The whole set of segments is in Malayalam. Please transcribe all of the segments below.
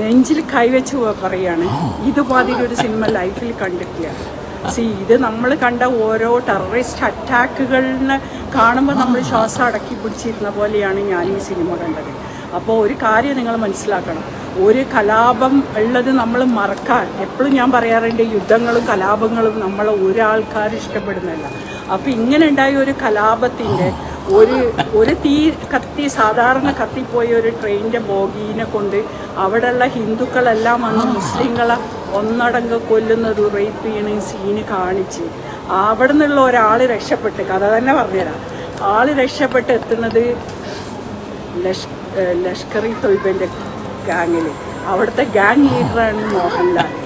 നെഞ്ചിൽ കൈവച്ച് പറയാണ്. ഇതുപാതിരി ഒരു സിനിമ ലൈഫിൽ കണ്ടിട്ടില്ല. സി ഇത് നമ്മൾ കണ്ട ഓരോ ടെററിസ്റ്റ് അറ്റാക്കുകളിന് കാണുമ്പോൾ നമ്മൾ ശ്വാസം അടക്കി പിടിച്ചിരുന്ന പോലെയാണ് ഞാൻ ഈ സിനിമ കണ്ടത്. അപ്പോൾ ഒരു കാര്യം നിങ്ങൾ മനസ്സിലാക്കണം. ഒരു കലാപം ഉള്ളത് നമ്മൾ മറക്കാൻ എപ്പോഴും ഞാൻ പറയാറുണ്ട് യുദ്ധങ്ങളും കലാപങ്ങളും നമ്മൾ ഒരാൾക്കാർ ഇഷ്ടപ്പെടുന്നില്ല അപ്പോൾ ഇങ്ങനെ ഉണ്ടായ ഒരു കലാപത്തിന്റെ ഒരു ഒരു തീ കത്തി സാധാരണ കത്തിപ്പോയ ഒരു ട്രെയിനിന്റെ ബോഗീനെ കൊണ്ട് അവിടെയുള്ള ഹിന്ദുക്കളെല്ലാം വന്ന് മുസ്ലിങ്ങളെ ഒന്നടങ്ക് കൊല്ലുന്ന ഒരു റേപ്പ് ചെയ്യണ സീന് കാണിച്ച്. അവിടെ നിന്നുള്ള ഒരാൾ രക്ഷപ്പെട്ട് കഥ തന്നെ പറഞ്ഞുതരാം. ആൾ രക്ഷപ്പെട്ട് എത്തുന്നത് ലഷ് ലഷ്കർ ഇ തൊയ്ബന്റെ ഗാങ്ങിൽ അവിടുത്തെ ഗാങ് ലീഡറാണ് മോഹൻലാൽ.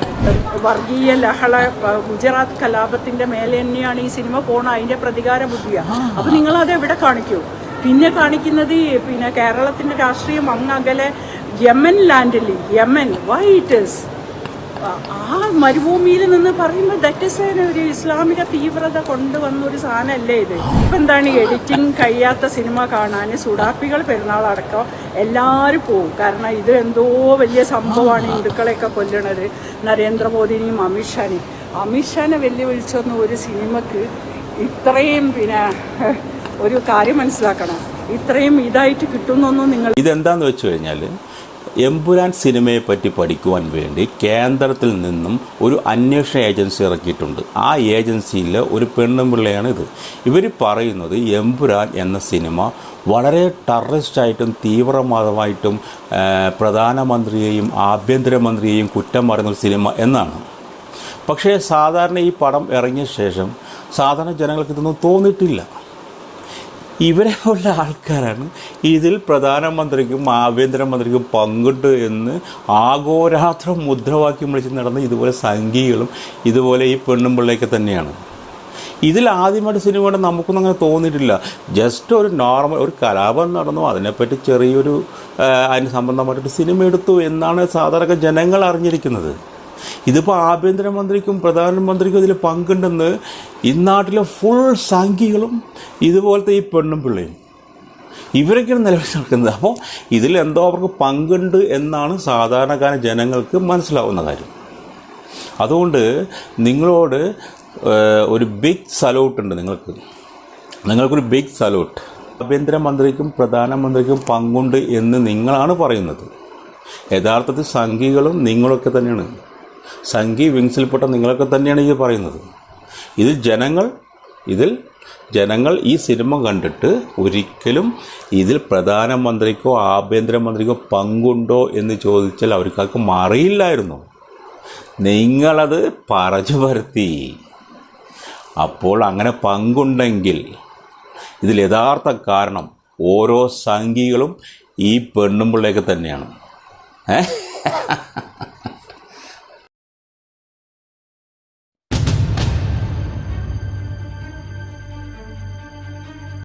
വർഗീയ ലഹള ഗുജറാത്ത് കലാപത്തിന്റെ മേലെ തന്നെയാണ് ഈ സിനിമ പോണ അതിന്റെ പ്രതികാര ബുദ്ധിയാണ് അപ്പൊ നിങ്ങൾ അത് എവിടെ കാണിക്കൂ? പിന്നെ കാണിക്കുന്നത് പിന്നെ കേരളത്തിന്റെ രാഷ്ട്രീയം അങ്ങകലെ യമൻ ലാൻഡിൽ യമൻ വൈ ഇറ്റ് ഇസ് ആ മരുഭൂമിയിൽ നിന്ന് പറയുമ്പോൾ ദറ്റ് ഇസ് ഒരു ഇസ്ലാമിക തീവ്രത കൊണ്ടുവന്ന ഒരു സാധനമല്ലേ ഇത്. ഇപ്പം എന്താണ് എഡിറ്റിംഗ് കഴിയാത്ത സിനിമ കാണാൻ സുഡാപ്പികൾ പെരുന്നാളടക്കം എല്ലാവരും പോകും. കാരണം ഇത് എന്തോ വലിയ സംഭവമാണ് ഹിന്ദുക്കളെയൊക്കെ കൊല്ലണത്. നരേന്ദ്രമോദിനെയും അമിത്ഷാനെയും അമിത്ഷാനെ വെല്ലുവിളിച്ചൊന്നും ഒരു സിനിമക്ക് ഇത്രയും പിന്നെ ഒരു കാര്യം മനസ്സിലാക്കണം. ഇത്രയും ഇതായിട്ട് കിട്ടുന്നൊന്നും നിങ്ങൾ ഇതെന്താന്ന് വെച്ച് കഴിഞ്ഞാൽ എമ്പുരാൻ സിനിമയെ പറ്റി പഠിക്കുവാൻ വേണ്ടി കേന്ദ്രത്തിൽ നിന്നും ഒരു അന്വേഷണ ഏജൻസി ഇറക്കിയിട്ടുണ്ട്. ആ ഏജൻസിയിൽ ഒരു പെണ്ണും പിള്ളയാണ് ഇത്. ഇവർ പറയുന്നത് എമ്പുരാൻ എന്ന സിനിമ വളരെ ടെററിസ്റ്റായിട്ടും തീവ്രവാദമായിട്ടും പ്രധാനമന്ത്രിയെയും ആഭ്യന്തരമന്ത്രിയെയും കുറ്റം പറയുന്ന ഒരു സിനിമ എന്നാണ്. പക്ഷേ സാധാരണ ഈ പടം ഇറങ്ങിയ ശേഷം സാധാരണ ജനങ്ങൾക്ക് ഇതൊന്നും തോന്നിയിട്ടില്ല. ഇവരെ ഉള്ള ആൾക്കാരാണ്. ഇതിൽ പ്രധാനമന്ത്രിക്കും ആഭ്യന്തരമന്ത്രിക്കും പങ്കുണ്ട് എന്ന് ആഘോരാത്രം മുദ്രാവാക്യം വിളിച്ച് നടന്ന ഇതുപോലെ സംഘികളും ഇതുപോലെ ഈ പെണ്ണും പിള്ളയൊക്കെ തന്നെയാണ്. ഇതിൽ ആദ്യമായിട്ട് സിനിമയുടെ നമുക്കൊന്നും അങ്ങനെ തോന്നിയിട്ടില്ല. ജസ്റ്റ് ഒരു നോർമൽ ഒരു കലാപം നടന്നു. അതിനെപ്പറ്റി ചെറിയൊരു അതിന് സംബന്ധമായിട്ടൊരു സിനിമ എടുത്തു എന്നാണ് സാധാരണ ജനങ്ങൾ അറിഞ്ഞിരിക്കുന്നത്. ഇതിപ്പോൾ ആഭ്യന്തരമന്ത്രിക്കും പ്രധാനമന്ത്രിക്കും ഇതിൽ പങ്കുണ്ടെന്ന് നാട്ടിലെ ഫുൾ സംഖ്യകളും ഇതുപോലത്തെ ഈ പെണ്ണും പിള്ളയും. ഇവരൊക്കെയാണ് നിലവിൽ നടക്കുന്നത്. അപ്പോൾ ഇതിൽ എന്തോ അവർക്ക് പങ്കുണ്ട് എന്നാണ് സാധാരണക്കാര ജനങ്ങൾക്ക് മനസ്സിലാവുന്ന കാര്യം. അതുകൊണ്ട് നിങ്ങളോട് ഒരു ബിഗ് സല്യൂട്ട് ഉണ്ട് നിങ്ങൾക്ക്. നിങ്ങൾക്കൊരു ബിഗ് സലൂട്ട് ആഭ്യന്തരമന്ത്രിക്കും പ്രധാനമന്ത്രിക്കും പങ്കുണ്ട് എന്ന് നിങ്ങളാണ് പറയുന്നത്. യഥാർത്ഥത്തിൽ സംഘികളും നിങ്ങളൊക്കെ തന്നെയാണ്. സംഘി വിങ്സിൽപ്പെട്ട നിങ്ങളൊക്കെ തന്നെയാണ് ഇത് പറയുന്നത്. ഇതിൽ ജനങ്ങൾ ഇതിൽ ജനങ്ങൾ ഈ സിനിമ കണ്ടിട്ട് ഒരിക്കലും ഇതിൽ പ്രധാനമന്ത്രിക്കോ ആഭ്യന്തരമന്ത്രിക്കോ പങ്കുണ്ടോ എന്ന് ചോദിച്ചാൽ അവർക്കാർക്ക് അറിയില്ലായിരുന്നു നിങ്ങളത് പറഞ്ഞു വരുത്തി അപ്പോൾ അങ്ങനെ പങ്കുണ്ടെങ്കിൽ ഇതിൽ യഥാർത്ഥ കാരണം ഓരോ സംഘികളും ഈ പെണ്ണുമ്പിള്ളയൊക്കെ തന്നെയാണ്. ഏ?